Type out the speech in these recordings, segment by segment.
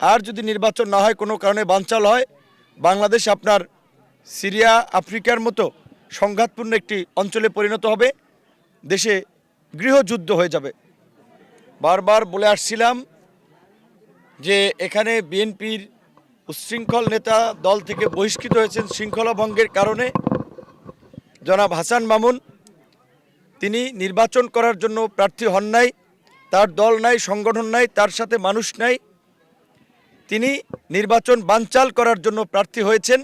আর যদি নির্বাচন না হয়, কোনো কারণে বানচাল হয়, বাংলাদেশ আপনার সিরিয়া, আফ্রিকার মতো সংঘাতপূর্ণ একটি অঞ্চলে পরিণত হবে, দেশে গৃহযুদ্ধ হয়ে যাবে। বারবার বলে আসছিলাম যে এখানে বিএনপির উচ্ছৃঙ্খল নেতা দল থেকে বহিষ্কৃত হয়েছেন শৃঙ্খলা ভঙ্গের কারণে। জনাব হাসান মামুন, তিনি নির্বাচন করার জন্য প্রার্থী হন নাই, তার দল নাই, সংগঠন নাই, তার সাথে মানুষ নাই। তিনি নির্বাচন বানচাল করার জন্য প্রার্থী হয়েছেন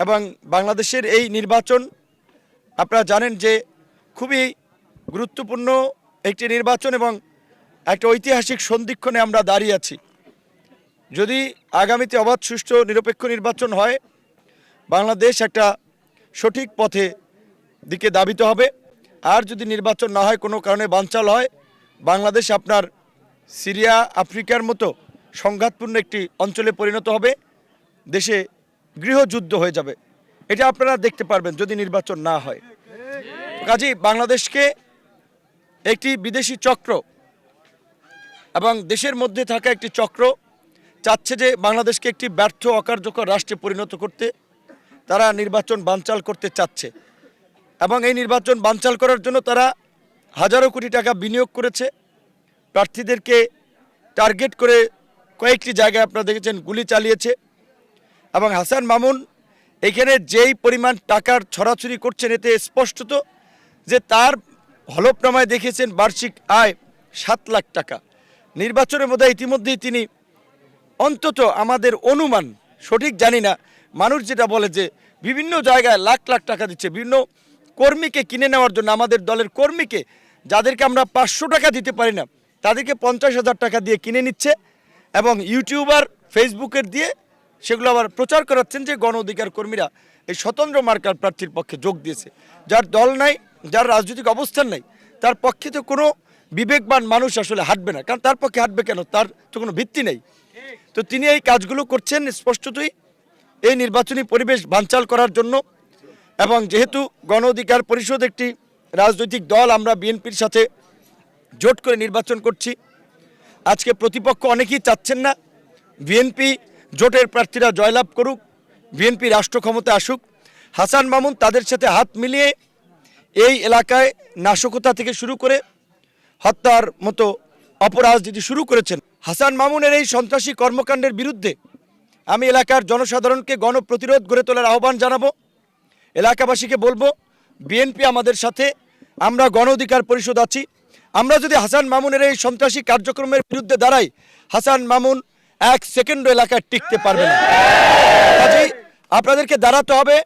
এবং বাংলাদেশের এই নির্বাচন, আপনারা জানেন যে খুবই গুরুত্বপূর্ণ একটি নির্বাচন এবং একটা ঐতিহাসিক সন্ধিক্ষণে আমরা দাঁড়িয়ে আছি। যদি আগামীতে অবাধ, সুষ্ঠু, নিরপেক্ষ নির্বাচন হয়, বাংলাদেশ একটা সঠিক পথে দিকে দাবিত হবে। আর যদি নির্বাচন না হয়, কোনো কারণে বানচাল হয়, বাংলাদেশ আপনার সিরিয়া, আফ্রিকার মতো সংঘাতপূর্ণ একটি অঞ্চলে পরিণত হবে, দেশে গৃহযুদ্ধ হয়ে যাবে। এটা আপনারা দেখতে পারবেন যদি নির্বাচন না হয়। কাজেই বাংলাদেশকে একটি বিদেশি চক্র এবং দেশের মধ্যে থাকা একটি চক্র চাচ্ছে যে বাংলাদেশকে একটি ব্যর্থ, অকার্যকর রাষ্ট্রে পরিণত করতে। তারা নির্বাচন বানচাল করতে চাচ্ছে এবং এই নির্বাচন বানচাল করার জন্য তারা হাজারো কোটি টাকা বিনিয়োগ করেছে। প্রার্থীদেরকে টার্গেট করে কয়েকটি জায়গায় আপনারা দেখেছেন গুলি চালিয়েছে। এবং হাসান মামুন এখানে যেই পরিমাণ টাকার ছড়াছড়ি করছেন, এতে স্পষ্টত যে তার হলফনামায় দেখেছেন বার্ষিক আয় সাত লাখ টাকা। নির্বাচনের মধ্যে ইতিমধ্যেই তিনি অন্তত আমাদের অনুমান, সঠিক জানি না। মানুষ যেটা বলে যে বিভিন্ন জায়গায় লাখ লাখ টাকা দিচ্ছে, বিভিন্ন কর্মীকে কিনে নেওয়ার জন্য আমাদের দলের কর্মীকে, যাদেরকে আমরা পাঁচশো টাকা দিতে পারি না, তাদেরকে পঞ্চাশ হাজার টাকা দিয়ে কিনে নিচ্ছে। এবং ইউটিউবার ফেসবুকের দিয়ে সেগুলো আবার প্রচার করাচ্ছেন যে গণ অধিকার কর্মীরা এই স্বতন্ত্র মার্কার প্রার্থীর পক্ষে যোগ দিয়েছে। যার দল নাই, যার রাজনৈতিক অবস্থান নাই, তার পক্ষে তো কোনো বিবেকবান মানুষ আসলে হাঁটবে না। কারণ তার পক্ষে হাঁটবে কেন? তার তো কোনো ভিত্তি নেই। তো তিনি এই কাজগুলো করছেন স্পষ্টতই এই নির্বাচনী পরিবেশ বানচাল করার জন্য। এবং যেহেতু গণ অধিকার পরিষদ একটি রাজনৈতিক দল, আমরা বিএনপির সাথে জোট করে নির্বাচন করছি। আজকে প্রতিপক্ষ অনেকেই চাচ্ছেন না। বিএনপি জোটের প্রার্থীরা জয়লাভ করুক, বিএনপি রাষ্ট্র ক্ষমতা আসুক। হাসান মামুন তাদের সাথে হাত মিলিয়ে এই এলাকায় নাশকতা থেকে শুরু করে হত্যার মতো অপরাজনীতি শুরু করেছেন, হাসান মামুনের এই সন্ত্রাসী কর্মকাণ্ডের বিরুদ্ধে আমি এলাকার জনসাধারণকে গণপ্রতিরোধ গড়ে তোলার আহ্বান জানাব। এলাকাবাসীকে বলব, বিএনপি আমাদের সাথে, আমরা গণ অধিকার পরিষদ আছি। আমরা যদি হাসান মামুনের এই সন্ত্রাসী কার্যক্রমের বিরুদ্ধে দাঁড়াই, হাসান মামুন এক সেকেন্ড এলাকায় টিকতে পারবে না। কাজেই আপনাদেরকে দাঁড়াতে হবে,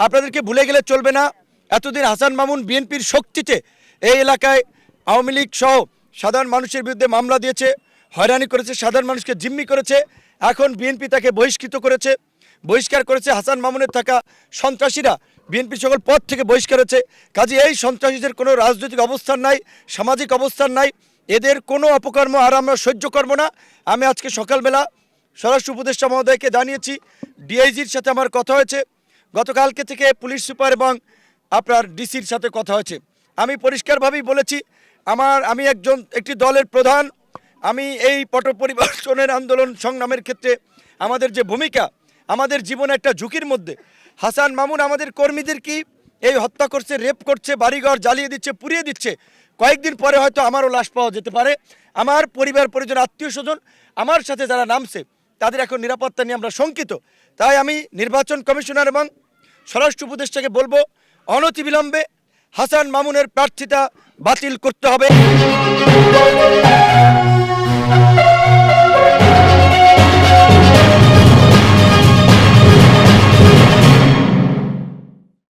আপনাদেরকে ভুলে গেলে চলবে না। এতদিন হাসান মামুন বিএনপির শক্তিতে এই এলাকায় আওয়ামী লীগ সহ সাধারণ মানুষের বিরুদ্ধে মামলা দিয়েছে, হয়রানি করেছে, সাধারণ মানুষকে জিম্মি করেছে। এখন বিএনপি তাকে বহিষ্কৃত করেছে, বহিষ্কার করেছে হাসান মামুনের থাকা সন্ত্রাসীরা। বিএনপি সকল পদ থেকে বহিষ্কার হয়েছে কাজে এই সন্ত্রাসীদের কোনো রাজনৈতিক অবস্থান নাই, সামাজিক অবস্থান নাই। এদের কোনো অপকর্ম আর আমরা সহ্য করব না। আমি আজকে সকালবেলা স্বরাষ্ট্র উপদেষ্টা মহোদয়কে জানিয়েছি, ডিআইজির সাথে আমার কথা হয়েছে। গতকালকে থেকে পুলিশ সুপার এবং আপনার ডিসির সাথে কথা হয়েছে। আমি পরিষ্কারভাবেই বলেছি, আমার, আমি একজন, একটি দলের প্রধান। আমি এই পট পরিবর্তনের আন্দোলন সংগ্রামের ক্ষেত্রে আমাদের যে ভূমিকা আমাদের জীবনে একটা ঝুঁকির মধ্যে। হাসান মামুন আমাদের কর্মীদের কি এই হত্যা করছে, রেপ করছে, বাড়িঘর জ্বালিয়ে দিচ্ছে, পুড়িয়ে দিচ্ছে? কয়েকদিন পরে হয়তো আমারও লাশ পাওয়া যেতে পারে। আমার পরিবার, পরিজন, আত্মীয় স্বজন আমার সাথে যারা নামছে, তাদের এখন নিরাপত্তা নিয়ে আমরা শঙ্কিত। তাই আমি নির্বাচন কমিশনার এবং স্বরাষ্ট্র উপদেষ্টাকে বলব, অনতিবিলম্বে হাসান মামুনের প্রার্থিতা বাতিল করতে হবে।